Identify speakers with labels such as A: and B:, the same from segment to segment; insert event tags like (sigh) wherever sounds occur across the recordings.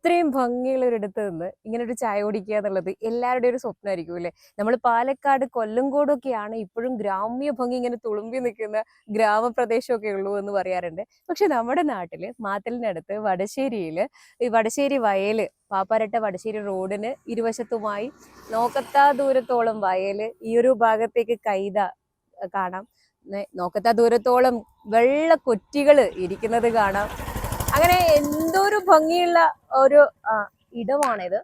A: ഇത്രയും ഭംഗിയുള്ള ഒരിടത്ത് നിന്ന് ഇങ്ങനെ ഒരു ചായ കുടിക്കുക എന്നുള്ളത് എല്ലാവരുടെയും ഒരു സ്വപ്നമായിരിക്കും അല്ലേ? നമ്മൾ പാലക്കാട് കൊല്ലങ്കോടൊക്കെയാണ് ഇപ്പോഴും ഗ്രാമ്യ ഭംഗി ഇങ്ങനെ തുളുമ്പി നിൽക്കുന്ന ഗ്രാമപ്രദേശമൊക്കെ ഉള്ളൂ എന്ന് പറയാറുണ്ട്. പക്ഷെ നമ്മുടെ നാട്ടിൽ മാത്തലിനടുത്ത് വടശ്ശേരിയിൽ ഈ വടശ്ശേരി വയൽ പാപ്പാരട്ട വടശ്ശേരി റോഡിന് ഇരുവശത്തുമായി നോക്കത്താ ദൂരത്തോളം വയൽ ഈ ഒരു ഭാഗത്തേക്ക് കൈത കാണാം. നോക്കത്താ ദൂരത്തോളം വെള്ള കൊറ്റികൾ ഇരിക്കുന്നത് കാണാം. അങ്ങനെ എന്തോ ഒരു ഭംഗിയുള്ള ഒരു ഇടമാണിത്.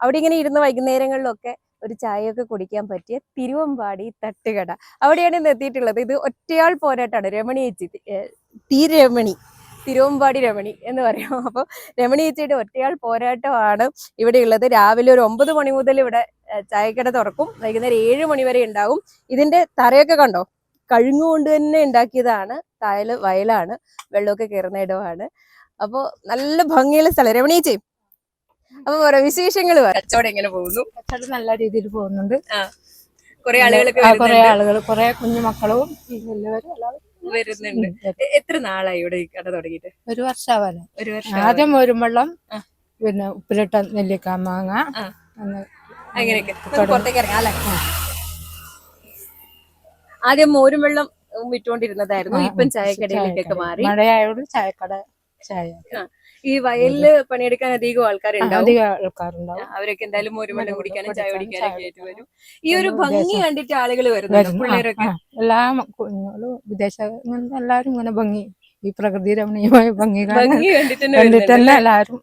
A: അവിടെ ഇങ്ങനെ ഇരുന്ന് വൈകുന്നേരങ്ങളിലൊക്കെ ഒരു ചായയൊക്കെ കുടിക്കാൻ പറ്റിയ തിരുവമ്പാടി തട്ടുകട. അവിടെയാണ് ഇന്ന് എത്തിയിട്ടുള്ളത്. ഇത് ഒറ്റയാൾ പോരാട്ടാണ്. രമണി ചേച്ചി ടി രമണി തിരുവമ്പാടി രമണി എന്ന് പറയും. അപ്പോൾ രമണി ചേച്ചിയുടെ ഒറ്റയാൾ പോരാട്ടമാണ് ഇവിടെ ഉള്ളത്. രാവിലെ ഒരു ഒമ്പത് മണി മുതൽ ഇവിടെ ചായക്കട തുറക്കും. വൈകുന്നേരം ഏഴ് മണി വരെ ഉണ്ടാവും. ഇതിന്റെ തറയൊക്കെ കണ്ടോ? കഴുങ്ങുകൊണ്ട് തന്നെ ഉണ്ടാക്കിയതാണ്. താഴെ വയലാണ്. വെള്ളമൊക്കെ കയറുന്ന ഇടമാണ്. അപ്പൊ നല്ല ഭംഗിയുള്ള സ്ഥലം. രമണീച്ചേ ചേച്ചി അപ്പൊ ഓരോ വിശേഷങ്ങൾ കച്ചവടം എങ്ങനെ പോകുന്നു?
B: കച്ചവടം നല്ല രീതിയിൽ പോകുന്നുണ്ട്.
A: കുറെ ആളുകളൊക്കെ
B: കുറെ ആളുകൾ കുറെ കുഞ്ഞു മക്കളും എല്ലാവരും എല്ലാവരും
A: വരുന്നുണ്ട്. എത്ര നാളായി ഇവിടെ കട തുടങ്ങിയിട്ട്?
B: ഒരു വർഷമാവാന്
A: ഒരു വർഷം
B: ആദ്യം ഒരു വെള്ളം പിന്നെ ഉപ്പിലിട്ട നെല്ലിക്ക മാങ്ങ
A: അങ്ങനെയൊക്കെ. പുറത്തേക്ക് ഇറങ്ങാം അല്ലെ? ആദ്യം മോരും വെള്ളം വിറ്റുകൊണ്ടിരുന്നതായിരുന്നു ഇപ്പം ചായക്കടയിലേക്കൊക്കെ മാറി.
B: മഴയായോണ്ട് ചായക്കട ചായ
A: ഈ വയലിൽ പണിയെടുക്കാൻ അധികം ആൾക്കാരുണ്ടാവും.
B: അധികം ആൾക്കാരുണ്ടാവും.
A: അവരൊക്കെ എന്തായാലും ഒരു വെള്ളം കുടിക്കാനും ചായ കുടിക്കാനൊക്കെ ആയിട്ട് വരും. ഈ ഒരു ഭംഗി കണ്ടിട്ട് ആളുകൾ വരുന്നുണ്ട്? പിള്ളേരൊക്കെ.
B: എല്ലാ കുഞ്ഞുങ്ങളും വിദേശ എല്ലാരും ഇങ്ങനെ ഭംഗി ഈ പ്രകൃതി രമണീയമായ ഭംഗി
A: കണ്ടിട്ട് തന്നെ
B: എല്ലാരും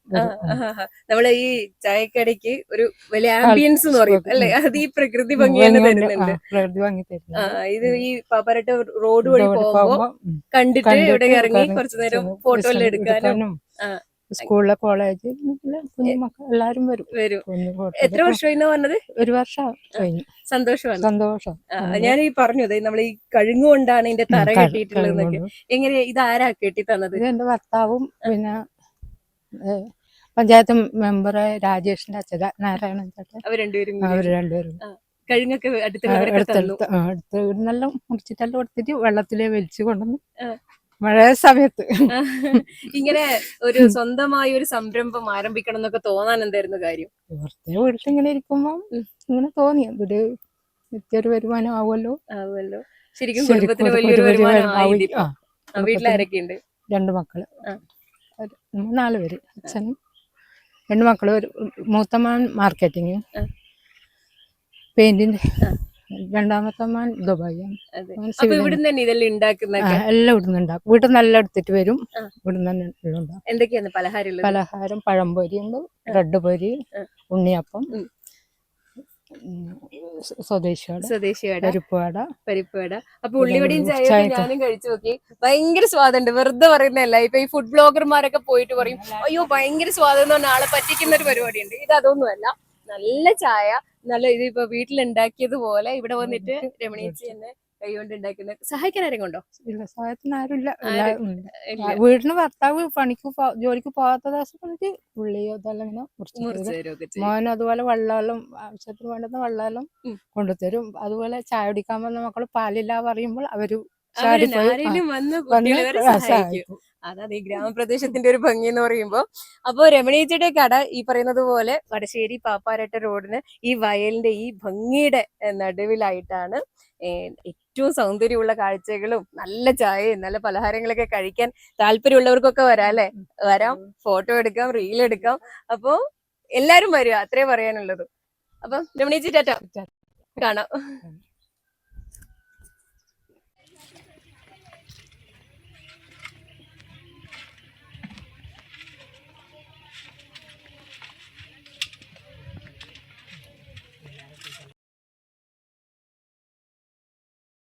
A: നമ്മളെ ഈ ചായക്കടയ്ക്ക് ഒരു വലിയ ആംബിയൻസ് എന്ന് പറയും അല്ലെ? അത് ഈ പ്രകൃതി ഭംഗി
B: പ്രകൃതി ഭംഗി
A: ഇത് ഈ പാപ്പരട്ട റോഡ് വഴി പോകുമ്പോ കണ്ടിട്ട് ഇവിടെ ഇറങ്ങി കുറച്ചു നേരം ഫോട്ടോ എല്ലാം എടുക്കാനും
B: സ്കൂളിലെ കോളേജ് എല്ലാരും വരും.
A: വരും. എത്ര വർഷം പറഞ്ഞത്?
B: ഒരു വർഷം കഴിഞ്ഞു.
A: സന്തോഷമാണ്
B: സന്തോഷം
A: ഞാൻ ഈ പറഞ്ഞത് നമ്മൾ ഈ കഴുങ്ങുകൊണ്ടാണ് ഇതിന്റെ തറ
B: കെട്ടിയിട്ടുള്ളതെന്നൊക്കെ.
A: എങ്ങനെ ഇത് ആരാ കെട്ടി തന്നത്
B: എന്റെ ഭർത്താവും പിന്നെ പഞ്ചായത്ത് മെമ്പർ രാജേഷിന്റെ അച്ഛൻ നാരായണൻ ചേട്ടൻ.
A: അവർ രണ്ടുപേരും
B: അവർ രണ്ടുപേരും.
A: കഴുങ്ങൊക്കെ
B: എടുത്ത് ഇവിടുന്നെല്ലാം മുറിച്ചിട്ടെല്ലാം എടുത്തിട്ട് വെള്ളത്തിലെ വലിച്ചു കൊണ്ടുവന്ന്. മഴ സമയത്ത്. (laughs)
A: ഇങ്ങനെ ഒരു സ്വന്തമായി ഒരു സംരംഭം ആരംഭിക്കണം എന്നൊക്കെ തോന്നാൻ എന്തായിരുന്നു കാര്യം?
B: വെറുതെ വീട്ടിൽ ഇങ്ങനെ ഇരിക്കുമ്പോ ഇങ്ങനെ തോന്നി. അതൊരു നിത്യൊരു വരുമാനം ആവുമല്ലോ.
A: ആവുമല്ലോ. ശരിക്കും കുടുംബത്തിന് വലിയൊരു വരുമാനം വീട്ടിലാരൊക്കെ ഉണ്ട്
B: രണ്ട് മക്കൾ. നാല് പേര്. അച്ഛൻ രണ്ട് മക്കൾ. മൂത്തമാൻ മൂത്ത മോൻ മാർക്കറ്റിങ് പെയിന്റിന്റെ. രണ്ടാമത്തെ മാൻ ദുബായിയാണ്
A: അപ്പൊ ഇവിടുന്ന് തന്നെ ഇതെല്ലാം
B: എല്ലാം ഇവിടുന്ന് ഉണ്ടാക്കും. വീട്ടിൽ നിന്ന് എല്ലാം എടുത്തിട്ട് വരും. ഇവിടുന്ന് തന്നെ എല്ലാം ഉണ്ടാക്കും.
A: എന്തൊക്കെയാണ് പലഹാരം
B: പഴംപൊരി ഉണ്ട് ബ്രെഡ് പൊരി. ഉണ്ണിയപ്പം സ്വദേശിവട
A: സ്വദേശി വട
B: പരിപ്പ് വട.
A: പരിപ്പ് വട. അപ്പൊ ഉള്ളിവടയും. ഞാനും കഴിച്ചു നോക്കി. ഭയങ്കര സ്വാദുണ്ട്. വെറുതെ പറയുന്നതല്ല. ഇപ്പൊ ഈ ഫുഡ് ബ്ലോഗർമാരൊക്കെ പോയിട്ട് പറയും അയ്യോ ഭയങ്കര സ്വാദം എന്ന് പറഞ്ഞ ആളെ പറ്റിക്കുന്ന ഒരു പരിപാടിയുണ്ട്. ഇത് അതൊന്നുമല്ല. നല്ല ചായ നല്ല ഇത് ഇപ്പൊ വീട്ടിലുണ്ടാക്കിയത് പോലെ ഇവിടെ വന്നിട്ട് രമണീച്ചി തന്നെ കൈകൊണ്ട് ഉണ്ടാക്കുന്ന സഹായിക്കാൻ ആരെങ്കിലും ഉണ്ടോ?
B: ഇല്ല സഹായത്തിന് ആരുമില്ല. വീടിന് ഭർത്താവ് പണിക്ക് ജോലിക്ക് പോകാത്ത ദിവസം പുള്ളിയോ ഇതെല്ലാം ഇങ്ങനെ മുറിച്ച് മോനും അതുപോലെ വെള്ളമെല്ലാം ആവശ്യത്തിന് വേണ്ടുന്ന വെള്ളമെല്ലാം. കൊണ്ടുതരും. അതുപോലെ ചായ കുടിക്കാൻ വന്ന മക്കൾ പാലില്ല പറയുമ്പോൾ
A: അവർ വന്ന് സഹായിക്കും. അതാണ് ഈ ഗ്രാമപ്രദേശത്തിന്റെ ഒരു ഭംഗി എന്ന് പറയുമ്പോ. അപ്പൊ രമണീച്ചയുടെ കട ഈ പറയുന്നത് പോലെ വടശ്ശേരി പാപ്പാരട്ട റോഡിന് ഈ വയലിന്റെ ഈ ഭംഗിയുടെ നടുവിലായിട്ടാണ് ഏറ്റവും സൗന്ദര്യമുള്ള കാഴ്ചകളും നല്ല ചായയും നല്ല പലഹാരങ്ങളൊക്കെ കഴിക്കാൻ താല്പര്യമുള്ളവർക്കൊക്കെ വരാം അല്ലെ? വരാം ഫോട്ടോ എടുക്കാം റീൽ എടുക്കാം. അപ്പൊ എല്ലാരും വരിക അത്രേ പറയാനുള്ളത്. അപ്പൊ രമണീച്ചി ടാറ്റ കാണാം.